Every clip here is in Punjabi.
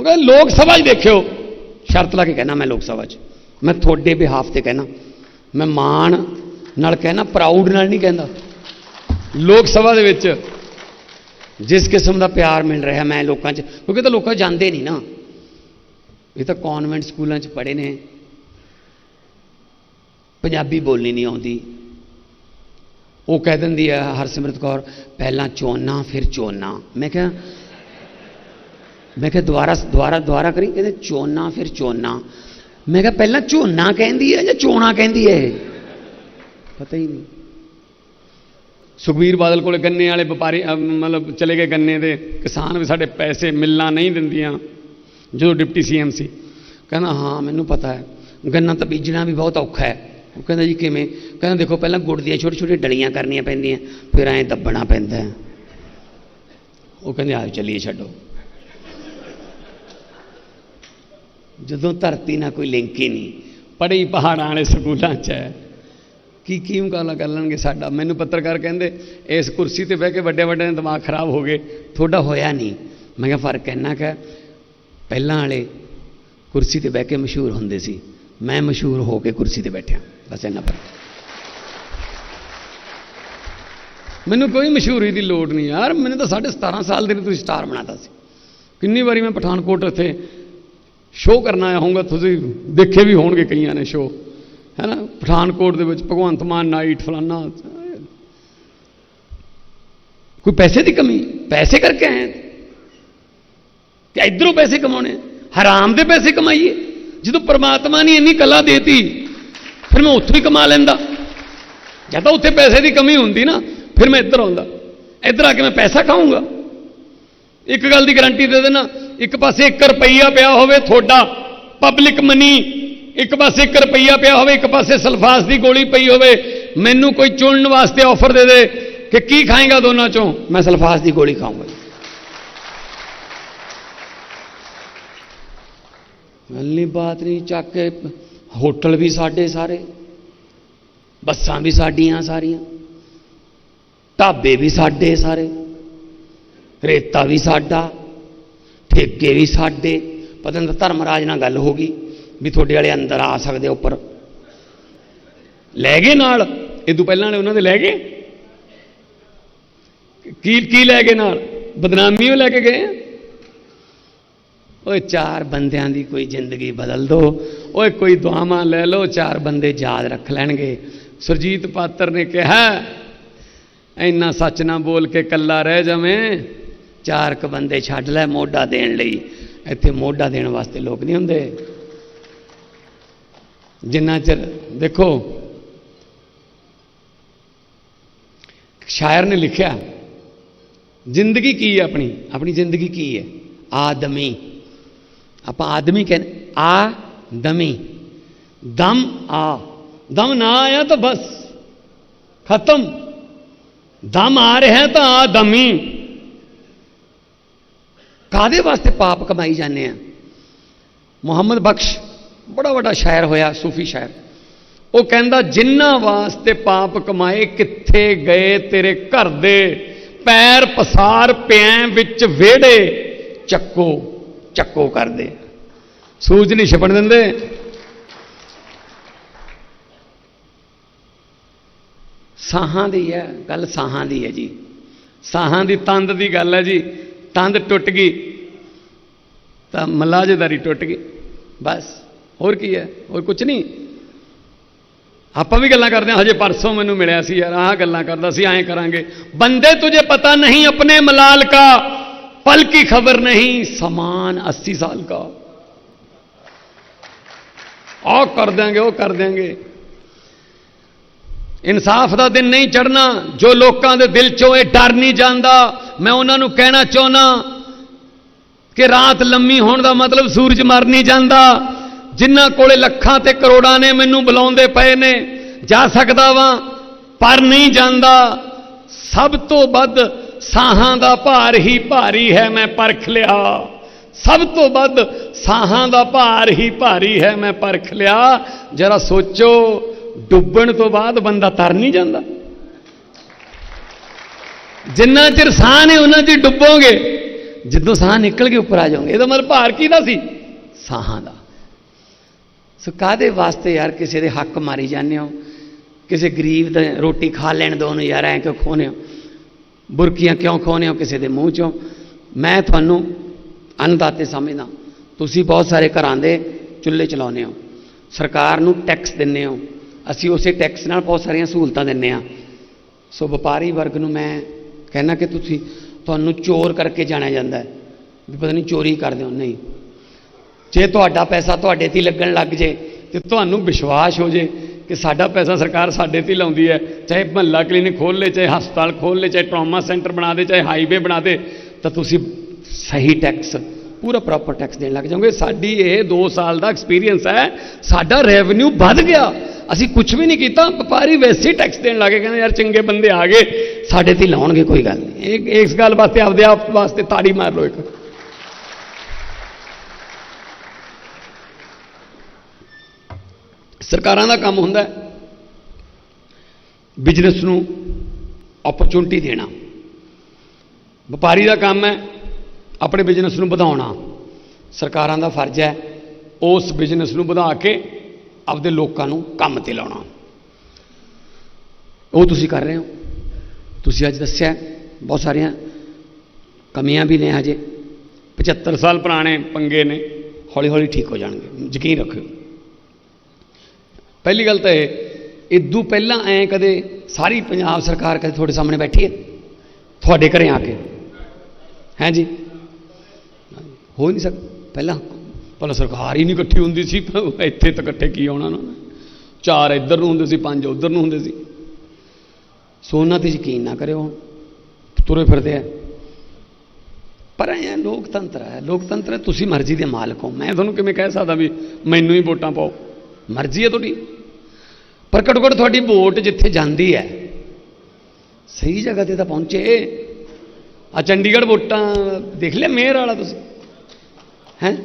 ਹੁਣ ਕਹਿੰਦੇ ਲੋਕ ਸਭਾ 'ਚ ਦੇਖਿਓ। ਸ਼ਰਤ ਲਾ ਕੇ ਕਹਿਣਾ ਮੈਂ ਲੋਕ ਸਭਾ 'ਚ। ਮੈਂ ਤੁਹਾਡੇ ਬਿਹਾਫ ਤੇ ਕਹਿਣਾ ਮੈਂ ਮਾਣ ਨਾਲ ਕਹਿਣਾ ਪ੍ਰਾਊਡ ਨਾਲ ਨਹੀਂ ਕਹਿੰਦਾ। ਲੋਕ ਸਭਾ ਦੇ ਵਿੱਚ ਜਿਸ ਕਿਸਮ ਦਾ ਪਿਆਰ ਮਿਲ ਰਿਹਾ ਮੈਂ ਲੋਕਾਂ 'ਚ, ਕਿਉਂਕਿ ਤਾਂ ਲੋਕਾਂ ਜਾਂਦੇ ਨਹੀਂ ਨਾ। ਇਹ ਤਾਂ ਕਨਵੈਂਟ ਸਕੂਲਾਂ 'ਚ ਪੜ੍ਹੇ ਨੇ। ਪੰਜਾਬੀ ਬੋਲਣੀ ਨਹੀਂ ਆਉਂਦੀ। ਉਹ ਕਹਿ ਦਿੰਦੀ ਹੈ ਹਰਸਿਮਰਤ ਕੌਰ, ਪਹਿਲਾਂ ਚੋਨਾ, ਫਿਰ ਚੋਨਾ। ਮੈਂ ਕਿਹਾ ਮੈਂ ਕਿਹਾ ਦੁਬਾਰਾ ਦੁਬਾਰਾ ਦੁਬਾਰਾ ਕਰੀ? ਕਹਿੰਦੇ ਚੋਨਾ, ਫਿਰ ਚੋਨਾ। ਮੈਂ ਕਿਹਾ ਪਹਿਲਾਂ ਝੋਨਾ ਕਹਿੰਦੀ ਹੈ ਜਾਂ ਚੋਣਾ ਕਹਿੰਦੀ ਹੈ ਇਹ? ਪਤਾ ਹੀ ਨਹੀਂ। ਸੁਖਬੀਰ ਬਾਦਲ ਕੋਲੇ ਗੰਨੇ ਵਾਲੇ ਵਪਾਰੀ ਮਤਲਬ ਚਲੇ ਗਏ ਗੰਨੇ ਦੇ। ਕਿਸਾਨ ਵੀ ਸਾਡੇ ਪੈਸੇ ਮਿਲਣਾ ਨਹੀਂ ਦਿੰਦੀਆਂ। ਜਦੋਂ ਡਿਪਟੀ ਸੀਐਮ ਸੀ। ਕਹਿੰਦਾ, ਹਾਂ, ਮੈਨੂੰ ਪਤਾ ਹੈ। ਗੰਨਾ ਤਾਂ ਬੀਜਣਾ ਵੀ ਬਹੁਤ ਔਖਾ ਹੈ। ਉਹ ਕਹਿੰਦਾ, ਜੀ ਕਿਵੇਂ? ਕਹਿੰਦਾ, ਦੇਖੋ, ਪਹਿਲਾਂ ਗੁੜ ਦੀਆਂ ਛੋਟੀ ਛੋਟੀ ਡਲੀਆਂ ਕਰਨੀਆਂ ਪੈਂਦੀਆਂ, ਫਿਰ ਐਂ ਦੱਬਣਾ ਪੈਂਦਾ ਉਹ ਕਹਿੰਦੇ ਆਓ ਚੱਲੀਏ, ਛੱਡੋ। ਜਦੋਂ ਧਰਤੀ ਨਾਲ ਕੋਈ ਲਿੰਕ ਹੀ ਨਹੀਂ ਪੜ੍ਹੀ ਪਹਾੜਾਂ ਵਾਲੇ ਸਕੂਲਾਂ 'ਚ ਹੈ। ਕੀ ਕੀ ਮੁਕਾਬਲਾ ਕਰ ਲੈਣਗੇ ਸਾਡਾ? ਮੈਨੂੰ ਪੱਤਰਕਾਰ ਕਹਿੰਦੇ, ਇਸ ਕੁਰਸੀ ਤੇ ਬਹਿ ਕੇ ਵੱਡੇ ਵੱਡੇ ਦੇ ਦਿਮਾਗ ਖਰਾਬ ਹੋ ਗਏ। ਤੁਹਾਡਾ ਹੋਇਆ ਨਹੀਂ। ਮੈਂ ਕਿਹਾ, ਫ਼ਰਕ ਇੰਨਾ ਕੁ ਪਹਿਲਾਂ ਵਾਲੇ ਕੁਰਸੀ ਤੇ ਬਹਿ ਕੇ ਮਸ਼ਹੂਰ ਹੁੰਦੇ ਸੀ। ਮੈਂ ਮਸ਼ਹੂਰ ਹੋ ਕੇ ਕੁਰਸੀ ਤੇ ਬੈਠਿਆ। ਬਸ ਇੰਨਾ ਫ਼ਰਕ। ਮੈਨੂੰ ਕੋਈ ਮਸ਼ਹੂਰੀ ਦੀ ਲੋੜ ਨਹੀਂ ਯਾਰ। ਮੈਨੂੰ ਤਾਂ ਸਾਢੇ 17 ਸਾਲ ਦੇ ਨੂੰ ਤੁਸੀਂ ਸਟਾਰ ਬਣਾਤਾ ਸੀ। ਕਿੰਨੀ ਵਾਰੀ ਮੈਂ ਪਠਾਨਕੋਟ ਇੱਥੇ ਸ਼ੋਅ ਕਰਨ ਆਇਆ ਹੋਊਗਾ, ਤੁਸੀਂ ਦੇਖੇ ਵੀ ਹੋਣਗੇ ਕਈਆਂ ਨੇ ਸ਼ੋਅ। ਹੈ ਨਾ? ਪਠਾਨਕੋਟ ਦੇ ਵਿੱਚ ਭਗਵੰਤ ਮਾਨ, ਨਾਈਟ, ਫਲਾਨਾ। ਕੋਈ ਪੈਸੇ ਦੀ ਕਮੀ? ਪੈਸੇ ਕਰਕੇ ਆਏ ਹਾਂ। ਕਿ ਇਧਰੋਂ ਪੈਸੇ ਕਮਾਉਣੇ ਹਰਾਮ ਦੇ ਪੈਸੇ ਕਮਾਈਏ। ਜਦੋਂ ਪ੍ਰਮਾਤਮਾ ਨੇ ਇੰਨੀ ਕਲਾ ਦੇਤੀ, ਫਿਰ ਮੈਂ ਉੱਥੋਂ ਹੀ ਕਮਾ ਲੈਂਦਾ। ਜਾਂ ਤਾਂ ਉੱਥੇ ਪੈਸੇ ਦੀ ਕਮੀ ਹੁੰਦੀ ਨਾ, ਫਿਰ ਮੈਂ ਇੱਧਰ ਆਉਂਦਾ। ਇੱਧਰ ਆ ਕੇ ਮੈਂ ਪੈਸਾ ਖਾਊਂਗਾ। ਇੱਕ ਗੱਲ ਦੀ ਗਾਰੰਟੀ ਦੇ ਦੇਣਾ ਇੱਕ ਪਾਸੇ 1 ਰੁਪਈਆ ਪਿਆ ਹੋਵੇ ਤੁਹਾਡਾ ਪਬਲਿਕ ਮਨੀ ਇੱਕ ਪਾਸੇ 1 ਰੁਪਈਆ ਪਿਆ ਹੋਵੇ, ਇੱਕ ਪਾਸੇ ਸਲਫਾਸ ਦੀ ਗੋਲੀ ਪਈ ਹੋਵੇ, ਮੈਨੂੰ ਕੋਈ ਚੁਣਨ ਵਾਸਤੇ ਆਫਰ ਦੇ ਦੇ ਕਿ ਕੀ ਖਾਏਗਾ ਦੋਨਾਂ ਚੋਂ? ਮੈਂ ਸਲਫਾਸ ਦੀ ਗੋਲੀ ਖਾਊਂਗਾ ਗੱਲੀ ਬਾਤ ਨਹੀਂ, ਚੱਕ ਕੇ ਹੋਟਲ ਵੀ ਸਾਡੇ ਸਾਰੇ, ਬੱਸਾਂ ਵੀ ਸਾਡੀਆਂ ਸਾਰੀਆਂ, ਢਾਬੇ ਵੀ ਸਾਡੇ ਸਾਰੇ, ਰੇਤਾ ਵੀ ਸਾਡਾ ਠੇਕੇ ਵੀ ਸਾਡੇ। ਪਤਾ ਨਹੀਂ ਧਰਮਰਾਜ ਨਾਲ ਗੱਲ ਹੋ ਗਈ ਵੀ ਤੁਹਾਡੇ ਵਾਲੇ ਅੰਦਰ ਆ ਸਕਦੇ ਉੱਪਰ। ਲੈ ਗਏ ਨਾਲ। ਇਹ ਤੋਂ ਪਹਿਲਾਂ ਵਾਲੇ ਉਹਨਾਂ ਦੇ ਲੈ ਗਏ? ਕੀ ਕੀ ਲੈ ਗਏ ਨਾਲ? ਬਦਨਾਮੀ ਲੈ ਕੇ ਗਏ ਆ? ਓਏ ਚਾਰ ਬੰਦਿਆਂ ਦੀ ਕੋਈ ਜ਼ਿੰਦਗੀ ਬਦਲ ਦੋ। ਓਏ ਕੋਈ ਦੁਆਵਾਂ ਲੈ ਲਓ, ਚਾਰ ਬੰਦੇ ਯਾਦ ਰੱਖ ਲੈਣਗੇ। ਸੁਰਜੀਤ ਪਾਤਰ ਨੇ ਕਿਹਾ, ਇੰਨਾ ਸੱਚ ਨਾ ਬੋਲ ਕੇ ਕੱਲਾ ਰਹਿ ਜਾਵੇਂ। ਚਾਰ ਕ ਬੰਦੇ ਛੱਡ ਲੈ ਮੋਢਾ ਦੇਣ ਲਈ। ਇੱਥੇ ਮੋਢਾ ਦੇਣ ਵਾਸਤੇ ਲੋਕ ਨਹੀਂ ਹੁੰਦੇ। ਜਿੰਨਾ ਚਿਰ, ਦੇਖੋ, ਸ਼ਾਇਰ ਨੇ ਲਿਖਿਆ, ਜ਼ਿੰਦਗੀ ਕੀ ਹੈ ਆਪਣੀ? ਆਪਣੀ ਜ਼ਿੰਦਗੀ ਕੀ ਹੈ? ਆਦਮੀ। ਆਪਾਂ ਆਦਮੀ ਕਹਿੰਦੇ ਆ ਦਮੀ ਦਮ ਆ। ਦਮ ਨਾ ਆਇਆ ਤਾਂ ਬਸ। ਖਤਮ। ਦਮ ਆ ਰਿਹਾ ਤਾਂ ਆ ਦਮੀ ਕਾਦੇ ਵਾਸਤੇ ਪਾਪ ਕਮਾਈ ਜਾਂਦੇ ਆ? ਮੁਹੰਮਦ ਬਖਸ਼ ਬੜਾ ਵੱਡਾ ਸ਼ਾਇਰ ਹੋਇਆ, ਸੂਫੀ ਸ਼ਾਇਰ। ਉਹ ਕਹਿੰਦਾ ਜਿਨ੍ਹਾਂ ਵਾਸਤੇ ਪਾਪ ਕਮਾਏ, ਕਿੱਥੇ ਗਏ ਤੇਰੇ ਘਰ ਦੇ? ਪੈਰ ਪਸਾਰ ਪਿਆਂ ਵਿੱਚ ਵਿਹੜੇ। ਚੱਕੋ ਚੱਕੋ ਕਰਦੇ ਸੂਝ ਨਹੀਂ ਛਪਣ ਦਿੰਦੇ। ਸਾਹਾਂ ਦੀ ਹੈ, ਗੱਲ ਸਾਹਾਂ ਦੀ ਹੈ ਜੀ। ਸਾਹਾਂ ਦੀ ਤੰਦ ਦੀ ਗੱਲ ਹੈ ਜੀ। ਤੰਦ ਟੁੱਟ ਗਈ, ਤਾਂ ਮਲਾਜੇਦਾਰੀ ਟੁੱਟ ਗਈ। ਬਸ, ਹੋਰ ਕੀ ਹੈ? ਹੋਰ ਕੁਝ ਨਹੀਂ। ਆਪਾਂ ਵੀ ਗੱਲਾਂ ਕਰਦੇ ਹਾਂ, ਹਜੇ ਪਰਸੋਂ ਮੈਨੂੰ ਮਿਲਿਆ ਸੀ ਯਾਰ, ਆਹ ਗੱਲਾਂ ਕਰਦਾ ਸੀ, ਐਂ ਕਰਾਂਗੇ। ਬੰਦੇ ਤੁਝੇ ਪਤਾ ਨਹੀਂ, ਆਪਣੇ ਮਲਾਲ ਕਾ ਪਲ ਕੀ ਖਬਰ ਨਹੀਂ, ਸਮਾਨ 80 ਸਾਲ ਕਾ। ਆਹ ਕਰ ਦਿਆਂਗੇ, ਉਹ ਕਰ ਦਿਆਂਗੇ। ਇਨਸਾਫ ਦਾ ਦਿਨ ਨਹੀਂ ਚੜਨਾ ਜੋ ਲੋਕਾਂ ਦੇ ਦਿਲ ਚੋਂ ਇਹ ਡਰ ਨਹੀਂ ਜਾਂਦਾ, ਮੈਂ ਉਹਨਾਂ ਨੂੰ ਕਹਿਣਾ ਚਾਹੁੰਦਾ ਕਿ ਰਾਤ ਲੰਮੀ ਹੋਣ ਦਾ ਮਤਲਬ ਸੂਰਜ ਮਰ ਨਹੀਂ ਜਾਂਦਾ। ਜਿਨ੍ਹਾਂ ਕੋਲੇ ਲੱਖਾਂ ਤੇ ਕਰੋੜਾਂ ਨੇ ਮੈਨੂੰ ਬੁਲਾਉਂਦੇ ਪਏ ਨੇ, ਜਾ ਸਕਦਾ ਵਾਂ, ਪਰ ਨਹੀਂ ਜਾਂਦਾ। ਸਭ ਤੋਂ ਵੱਧ ਸਾਹਾਂ ਦਾ ਭਾਰ ਹੀ ਭਾਰੀ ਹੈ, ਮੈਂ ਪਰਖ ਲਿਆ। ਸਭ ਤੋਂ ਵੱਧ ਸਾਹਾਂ ਦਾ ਭਾਰ ਹੀ ਭਾਰੀ ਹੈ, ਮੈਂ ਪਰਖ ਲਿਆ। ਜਰਾ ਸੋਚੋ ਡੁੱਬਣ ਤੋਂ ਬਾਅਦ ਬੰਦਾ ਤਰ ਨਹੀਂ ਜਾਂਦਾ। ਜਿੰਨਾ ਚਿਰ ਸਾਹ ਨੇ ਉਹਨਾਂ ਚਿਰ ਡੁੱਬੋਗੇ, ਜਦੋਂ ਸਾਹ ਨਿਕਲ ਕੇ ਉੱਪਰ ਆ ਜਾਓਗੇ। ਇਹਦਾ ਮਤਲਬ ਭਾਰ ਕਿਹਦਾ ਸੀ? ਸਾਹਾਂ ਦਾ। ਸੋ ਕਾਦੇ ਵਾਸਤੇ ਯਾਰ ਕਿਸੇ ਦੇ ਹੱਕ ਮਾਰੀ ਜਾਂਦੇ ਹੋ? ਕਿਸੇ ਗਰੀਬ ਦਾ ਰੋਟੀ ਖਾ ਲੈਣ ਦੋ ਉਹਨੂੰ ਯਾਰ, ਐਂ ਕਿਉਂ ਖੋਹਨੇ ਹੋ? ਬੁਰਕੀਆਂ ਕਿਉਂ ਖੋਹਨੇ ਹੋ ਕਿਸੇ ਦੇ ਮੂੰਹ ਚੋਂ? ਮੈਂ ਤੁਹਾਨੂੰ ਅੰਨਦਾਤੇ ਸਮਝਦਾ ਤੁਸੀਂ ਬਹੁਤ ਸਾਰੇ ਘਰਾਂ ਦੇ ਚੁੱਲ੍ਹੇ ਚਲਾਉਂਦੇ ਹੋ। ਸਰਕਾਰ ਨੂੰ ਟੈਕਸ ਦਿੰਦੇ ਹੋ। ਅਸੀਂ ਉਸੇ ਟੈਕਸ ਨਾਲ ਬਹੁਤ ਸਾਰੀਆਂ ਸਹੂਲਤਾਂ ਦਿੰਦੇ ਆ ਸੋ ਵਪਾਰੀ ਵਰਗ ਨੂੰ ਮੈਂ ਕਹਿਣਾ ਕਿ ਤੁਸੀਂ ਤੁਹਾਨੂੰ ਚੋਰ ਕਰਕੇ ਜਾਣਿਆ ਜਾਂਦਾ ਹੈ। ਵੀ ਪਤਾ ਨਹੀਂ ਚੋਰੀ ਕਰਦੇ ਹੋ, ਨਹੀਂ। ਜੇ ਤੁਹਾਡਾ ਪੈਸਾ ਤੁਹਾਡੇ ਤੇ ਹੀ ਲੱਗਣ ਲੱਗ ਜੇ ਤੇ ਤੁਹਾਨੂੰ ਵਿਸ਼ਵਾਸ ਹੋ ਜੇ ਕਿ ਸਾਡਾ ਪੈਸਾ ਸਰਕਾਰ ਸਾਡੇ ਤੇ ਹੀ ਲਾਉਂਦੀ ਹੈ, ਚਾਹੇ ਮਹੱਲਾ ਕਲੀਨਿਕ ਖੋਲ ਲੇ, ਚਾਹੇ ਹਸਪਤਾਲ ਖੋਲ ਲੇ, ਚਾਹੇ ਟਰਾਮਾ ਸੈਂਟਰ ਬਣਾ ਦੇ, ਚਾਹੇ ਹਾਈਵੇ ਬਣਾ ਦੇ, ਤਾਂ ਤੁਸੀਂ ਸਹੀ ਟੈਕਸ, ਪੂਰਾ ਪ੍ਰੋਪਰ ਟੈਕਸ ਦੇਣ ਲੱਗ ਜਾਓਗੇ। ਸਾਡੀ ਇਹ 2 ਸਾਲ ਦਾ ਐਕਸਪੀਰੀਅੰਸ ਹੈ, ਸਾਡਾ ਰੈਵਨਿਊ ਵੱਧ ਗਿਆ। ਅਸੀਂ ਕੁਝ ਵੀ ਨਹੀਂ ਕੀਤਾ, ਵਪਾਰੀ ਵੈਸੇ ਹੀ ਟੈਕਸ ਦੇਣ ਲੱਗੇ ਕਹਿੰਦੇ ਯਾਰ ਚੰਗੇ ਬੰਦੇ ਆ ਗਏ, ਸਾਡੇ ਤੇ ਲਾਉਣਗੇ ਕੋਈ ਗੱਲ ਨਹੀਂ। ਇਹ ਇਸ ਗੱਲ ਵਾਸਤੇ ਆਪਦੇ ਆਪ ਵਾਸਤੇ ਤਾੜੀ ਮਾਰ ਲਓ ਇੱਕ। ਸਰਕਾਰਾਂ ਦਾ ਕੰਮ ਹੁੰਦਾ ਬਿਜ਼ਨਸ ਨੂੰ ਓਪਰਚੁਨਿਟੀ ਦੇਣਾ। ਵਪਾਰੀ ਦਾ ਕੰਮ ਹੈ ਆਪਣੇ ਬਿਜ਼ਨਸ ਨੂੰ ਵਧਾਉਣਾ। ਸਰਕਾਰਾਂ ਦਾ ਫਰਜ਼ ਹੈ ਉਸ ਬਿਜ਼ਨਸ ਨੂੰ ਵਧਾ ਕੇ ਆਪਦੇ ਲੋਕਾਂ ਨੂੰ ਕੰਮ ਤੇ ਲਾਉਣਾ। ਉਹ ਤੁਸੀਂ ਕਰ ਰਹੇ ਹੋ। ਤੁਸੀਂ ਅੱਜ ਦੱਸਿਆ ਬਹੁਤ ਸਾਰੀਆਂ ਕਮੀਆਂ ਵੀ ਨੇ ਹਜੇ। 75 ਸਾਲ ਪੁਰਾਣੇ ਪੰਗੇ ਨੇ ਹੌਲੀ ਹੌਲੀ ਠੀਕ ਹੋ ਜਾਣਗੇ। ਯਕੀਨ ਰੱਖਿਓ। ਪਹਿਲੀ ਗੱਲ ਤਾਂ ਇਹ ਇਦੋਂ ਪਹਿਲਾਂ ਐ ਕਦੇ ਸਾਰੀ ਪੰਜਾਬ ਸਰਕਾਰ ਕਦੇ ਤੁਹਾਡੇ ਸਾਹਮਣੇ ਬੈਠੀ ਹੈ? ਤੁਹਾਡੇ ਘਰੇ ਆ ਕੇ? ਹੈ ਜੀ? ਹੋ ਨਹੀਂ ਸਕਦਾ ਪਹਿਲਾਂ ਪਹਿਲਾਂ ਸਰਕਾਰ ਹੀ ਨਹੀਂ ਇਕੱਠੀ ਹੁੰਦੀ ਸੀ ਇੱਥੇ ਤਾਂ ਇਕੱਠੇ ਕੀ ਆਉਣਾ ਨਾ? ਚਾਰ ਇੱਧਰ ਨੂੰ ਹੁੰਦੇ ਸੀ, ਪੰਜ ਉੱਧਰ ਨੂੰ ਹੁੰਦੇ ਸੀ। ਸੋ ਉਹਨਾਂ ਤੇ ਯਕੀਨ ਨਾ ਕਰਿਓ ਤੁਰੇ ਫਿਰਦੇ ਆ। ਪਰ ਇਹ ਲੋਕਤੰਤਰ ਹੈ ਲੋਕਤੰਤਰ ਹੈ, ਤੁਸੀਂ ਮਰਜ਼ੀ ਦੇ ਮਾਲਕ ਹੋ। ਮੈਂ ਤੁਹਾਨੂੰ ਕਿਵੇਂ ਕਹਿ ਸਕਦਾ ਵੀ ਮੈਨੂੰ ਹੀ ਵੋਟਾਂ ਪਾਓ? ਮਰਜ਼ੀ ਹੈ ਤੁਹਾਡੀ। ਪਰ ਘੱਟੋ ਘੱਟ ਤੁਹਾਡੀ ਵੋਟ ਜਿੱਥੇ ਜਾਂਦੀ ਹੈ, ਸਹੀ ਜਗ੍ਹਾ ਤੇ ਤਾਂ ਪਹੁੰਚੇ। ਆ ਚੰਡੀਗੜ੍ਹ ਵੋਟਾਂ, ਦੇਖ ਲਿਆ ਮੇਅਰ ਵਾਲਾ ਤੁਸੀਂ। ਹੈ?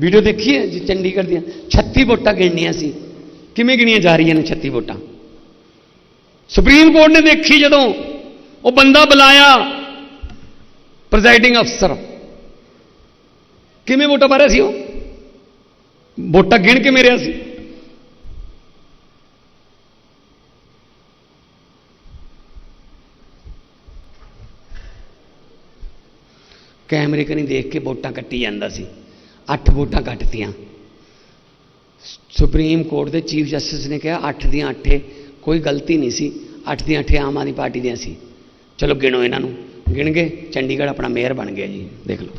ਵੀਡੀਓ ਦੇਖੀ ਹੈ ਜੀ ਚੰਡੀਗੜ੍ਹ ਦੀਆਂ। 36 ਵੋਟਾਂ ਗਿਣਨੀਆਂ ਸੀ। ਕਿਵੇਂ ਗਿਣੀਆਂ ਜਾ ਰਹੀਆਂ ਨੇ 36 ਵੋਟਾਂ? ਸੁਪਰੀਮ ਕੋਰਟ ਨੇ ਦੇਖੀ ਜਦੋਂ ਉਹ ਬੰਦਾ ਬੁਲਾਇਆ ਪ੍ਰੈਜ਼ਾਈਡਿੰਗ ਅਫਸਰ ਕਿਵੇਂ ਵੋਟਾਂ ਪਾ ਰਿਹਾ ਸੀ ਉਹ? ਵੋਟਾਂ ਗਿਣ ਕੇ ਮੇਰਿਆ ਸੀ। ਕੈਮਰੇ ਕਨੀ ਦੇਖ ਕੇ ਵੋਟਾਂ ਕੱਟੀ ਜਾਂਦਾ ਸੀ। ਅੱਠ ਵੋਟਾਂ ਕੱਟਤੀਆਂ। ਸੁਪਰੀਮ ਕੋਰਟ ਦੇ ਚੀਫ ਜਸਟਿਸ ਨੇ ਕਿਹਾ, ਅੱਠ ਦੀਆਂ ਅੱਠੇ, ਕੋਈ ਗਲਤੀ ਨਹੀਂ ਸੀ। ਅੱਠ ਦੀਆਂ ਅੱਠੇ ਆਮ ਆਦਮੀ ਪਾਰਟੀ ਦੀਆਂ ਸੀ। ਚਲੋ ਗਿਣੋ ਇਹਨਾਂ ਨੂੰ। ਗਿਣ ਗਏ, ਚੰਡੀਗੜ੍ਹ ਆਪਣਾ ਮੇਅਰ ਬਣ ਗਿਆ ਜੀ। ਦੇਖ ਲਓ।